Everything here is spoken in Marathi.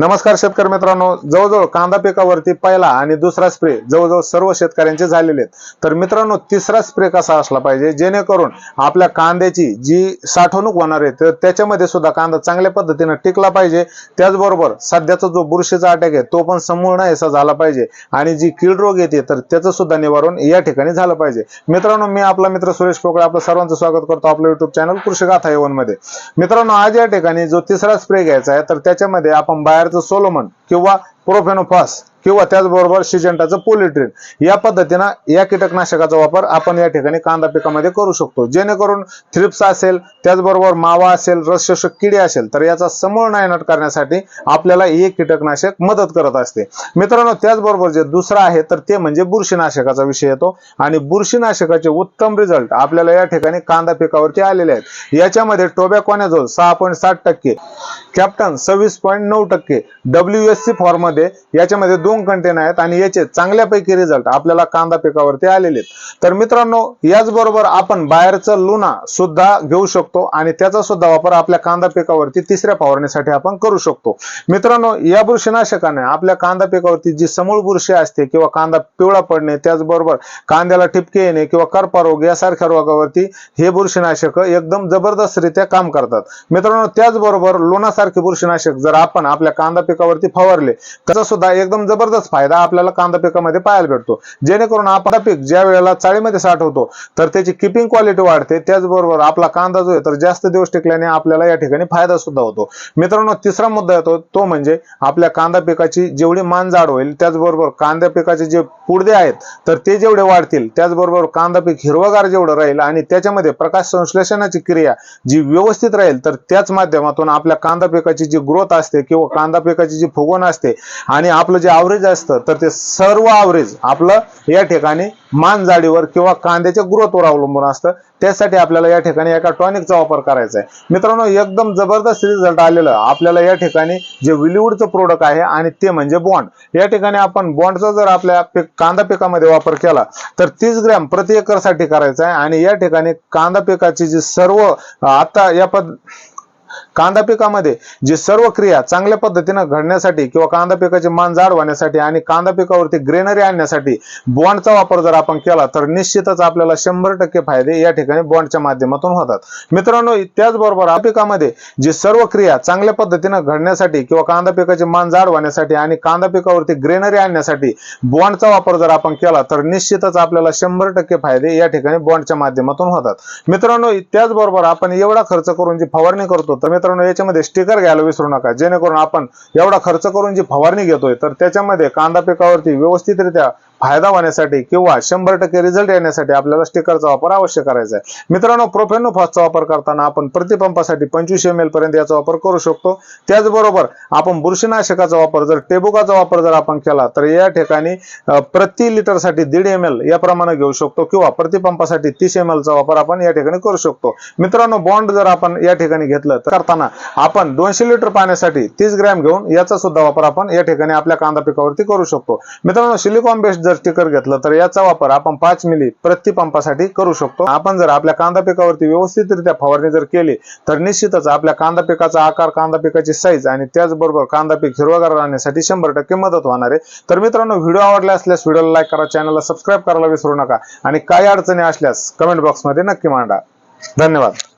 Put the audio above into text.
नमस्कार शेतकरी मित्रांनो. जवळजवळ कांदा पिकावरती पहिला आणि दुसरा स्प्रे जवळजवळ सर्व शेतकऱ्यांचे झालेले आहेत. तर मित्रांनो तिसरा स्प्रे कसा असला पाहिजे? जेणेकरून आपल्या कांद्याची जी साठवणूक होणार आहे तर त्याच्यामध्ये सुद्धा कांदा चांगल्या पद्धतीने टिकला पाहिजे. त्याचबरोबर सध्याचा जो बुरशीचा अटॅक आहे तो पण संपूर्ण असा झाला पाहिजे. आणि जी कीड रोग येते तर त्याचं सुद्धा निवारण या ठिकाणी झालं पाहिजे. मित्रांनो मी आपला मित्र सुरेश पोकळे आपलं सर्वांचं स्वागत करतो आपलं युट्यूब चॅनल कृषी गाथा येवनमध्ये. मित्रांनो आज या ठिकाणी जो तिसरा स्प्रे घ्यायचा आहे तर त्याच्यामध्ये आपण बाहेर बाहेरचं सोलोमन किंवा प्रोफेनोफास. किंवा त्याचबरोबर सिजंटाचं पोलिट्रीन या पद्धतीनं या कीटकनाशकाचा वापर आपण या ठिकाणी कांदा पिकामध्ये करू शकतो. जेणेकरून थ्रिप्स असेल त्याचबरोबर मावा असेल रसशोषक किडे असेल तर याचा समूळ नायनाट करण्यासाठी आपल्याला हे कीटकनाशक मदत करत असते. मित्रांनो त्याचबरोबर जे दुसरं आहे तर ते म्हणजे बुरशीनाशकाचा विषय येतो. आणि बुरशीनाशकाचे उत्तम रिझल्ट आपल्याला या ठिकाणी कांदा पिकावरती आलेले आहेत. याच्यामध्ये टोबॅकॉनेझोल सहा पॉईंट साठ टक्के कॅप्टन सव्वीस पॉईंट नऊ टक्के डब्ल्यू एस सी फॉर्ममध्ये याच्यामध्ये दोन कंटेनर आहेत आणि याचे चांगल्यापैकी रिझल्ट आपल्याला कांदा पिकावरती आलेले आहेत. तर मित्रांनो याचबरोबर आपण बाहेरचं लुना सुद्धा घेऊ शकतो आणि त्याचा सुद्धा वापर आपल्या कांदा पिकावरती तिसऱ्या फवारणीसाठी आपण करू शकतो. मित्रांनो या बुरशीनाशकाने आपल्या कांदा पिकावरती जी समूळ बुरशी असते किंवा कांदा पिवळा पडणे त्याचबरोबर कांद्याला ठिपके येणे किंवा करपा रोग यासारख्या रोगावरती हे बुरशीनाशक एकदम जबरदस्तरित्या काम करतात. मित्रांनो त्याचबरोबर लोणासारखे बुरशीनाशक जर आपण आपल्या कांदा पिकावरती फवारले त्याचा सुद्धा एकदम जबरदस्त फायदा आपल्याला कांदा पिकामध्ये पाहायला भेटतो. जेणेकरून आपण पीक ज्या वेळेला चाळीमध्ये साठवतो तर त्याची किपिंग क्वालिटी वाढते. त्याचबरोबर आपला कांदा जो आहे तर जास्त दिवस टिकल्याने आपल्याला या ठिकाणी फायदा सुद्धा होतो. मित्रांनो तिसरा मुद्दा येतो तो म्हणजे आपल्या कांदा पिकाची जेवढी मान जाड होईल त्याचबरोबर कांदा पिकाचे जे पुडदे आहेत तर ते जेवढे वाढतील त्याचबरोबर कांदा पीक हिरवगार जेवढं राहील आणि त्याच्यामध्ये प्रकाश संश्लेषणाची क्रिया जी व्यवस्थित राहील तर त्याच माध्यमातून आपल्या कांदा पिकाची जी ग्रोथ असते किंवा कांदा पिकाची जी फुगवण असते आणि आपलं जे ॲव्हरेज असतं तर ते सर्व ॲव्हरेज आपलं या ठिकाणी मान जाडीवर किंवा कांद्याच्या ग्रोथवर अवलंबून असतं. त्यासाठी आपल्याला या ठिकाणी एका टॉनिकचा वापर करायचा आहे. मित्रांनो एकदम जबरदस्त रिझल्ट आलेलं आपल्याला या ठिकाणी जे विलिवूडचं प्रोडक्ट आहे आणि ते म्हणजे बॉन्ड या ठिकाणी आपण बॉन्डचा जर आपल्या पिक कांदा पिकामध्ये वापर केला तर तीस ग्रॅम प्रति एकरसाठी करायचा आहे आणि या ठिकाणी कांदा पिकाची जी सर्व आता या पद कांदा पिकामध्ये जी सर्व क्रिया चांगल्या पद्धतीनं घडण्यासाठी किंवा कांदा पिकाचे मान जाड होण्यासाठी आणि कांदा पिकावरती ग्रेनरी आणण्यासाठी बॉन्डचा वापर जर आपण केला तर निश्चितच आपल्याला शंभर टक्के फायदे या ठिकाणी बॉन्डच्या माध्यमातून होतात. मित्रांनो त्याचबरोबर या पिकामध्ये जी सर्व क्रिया चांगल्या पद्धतीनं घडण्यासाठी किंवा कांदा पिकाचे मान जाड होण्यासाठी आणि कांदा पिकावरती ग्रेनरी आणण्यासाठी बॉन्डचा वापर जर आपण केला तर निश्चितच आपल्याला शंभर टक्के फायदे या ठिकाणी बॉन्डच्या माध्यमातून होतात. मित्रांनो त्याचबरोबर आपण एवढा खर्च करून जी फवारणी करतो तर मित्रांनो याच्यामध्ये स्टिकर घ्यायला विसरू नका. जेणेकरून आपण एवढा खर्च करून जी फवारणी घेतोय तर त्याच्यामध्ये कांदा पिकावरती व्यवस्थितरित्या फायदा होण्यासाठी किंवा शंभर टक्के रिझल्ट येण्यासाठी आपल्याला स्टिकरचा वापर आवश्यक करायचा आहे. मित्रांनो प्रोफेनोफॉसचा वापर करताना आपण प्रतिपंपासाठी पंचवीस एम एल पर्यंत याचा वापर करू शकतो. त्याचबरोबर आपण बुरशीनाशकाचा वापर जर टेबुकाचा वापर जर आपण केला तर या ठिकाणी प्रति लिटरसाठी दीड एम एल या प्रमाणे घेऊ शकतो किंवा प्रतिपंपासाठी तीस एम चा वापर आपण या ठिकाणी करू शकतो. मित्रांनो बॉन्ड जर आपण या ठिकाणी घेतलं तर करताना आपण दोनशे लिटर पाण्यासाठी तीस ग्रॅम घेऊन याचा सुद्धा वापर आपण या ठिकाणी आपल्या कांदा पिकावरती करू शकतो. मित्रांनो सिलिकॉन बेस्ड जर टिकर घेतलं तर याचा वापर आपण पाच मिली प्रति पंपासाठी करू शकतो. आपण जर आपल्या कांदा पिकावरती व्यवस्थितरित्या फवारणी जर केली तर निश्चितच आपल्या कांदा पिकाचा आकार कांदा पिकाची साईज आणि त्याचबरोबर कांदा पीक हिरवागार राहण्यासाठी शंभर टक्के मदत होणार आहे. तर मित्रांनो व्हिडिओ आवडला असल्यास व्हिडिओला लाईक करा चॅनलला सबस्क्राईब करायला विसरू नका आणि काही अडचणी असल्यास कमेंट बॉक्समध्ये नक्की मांडा. धन्यवाद.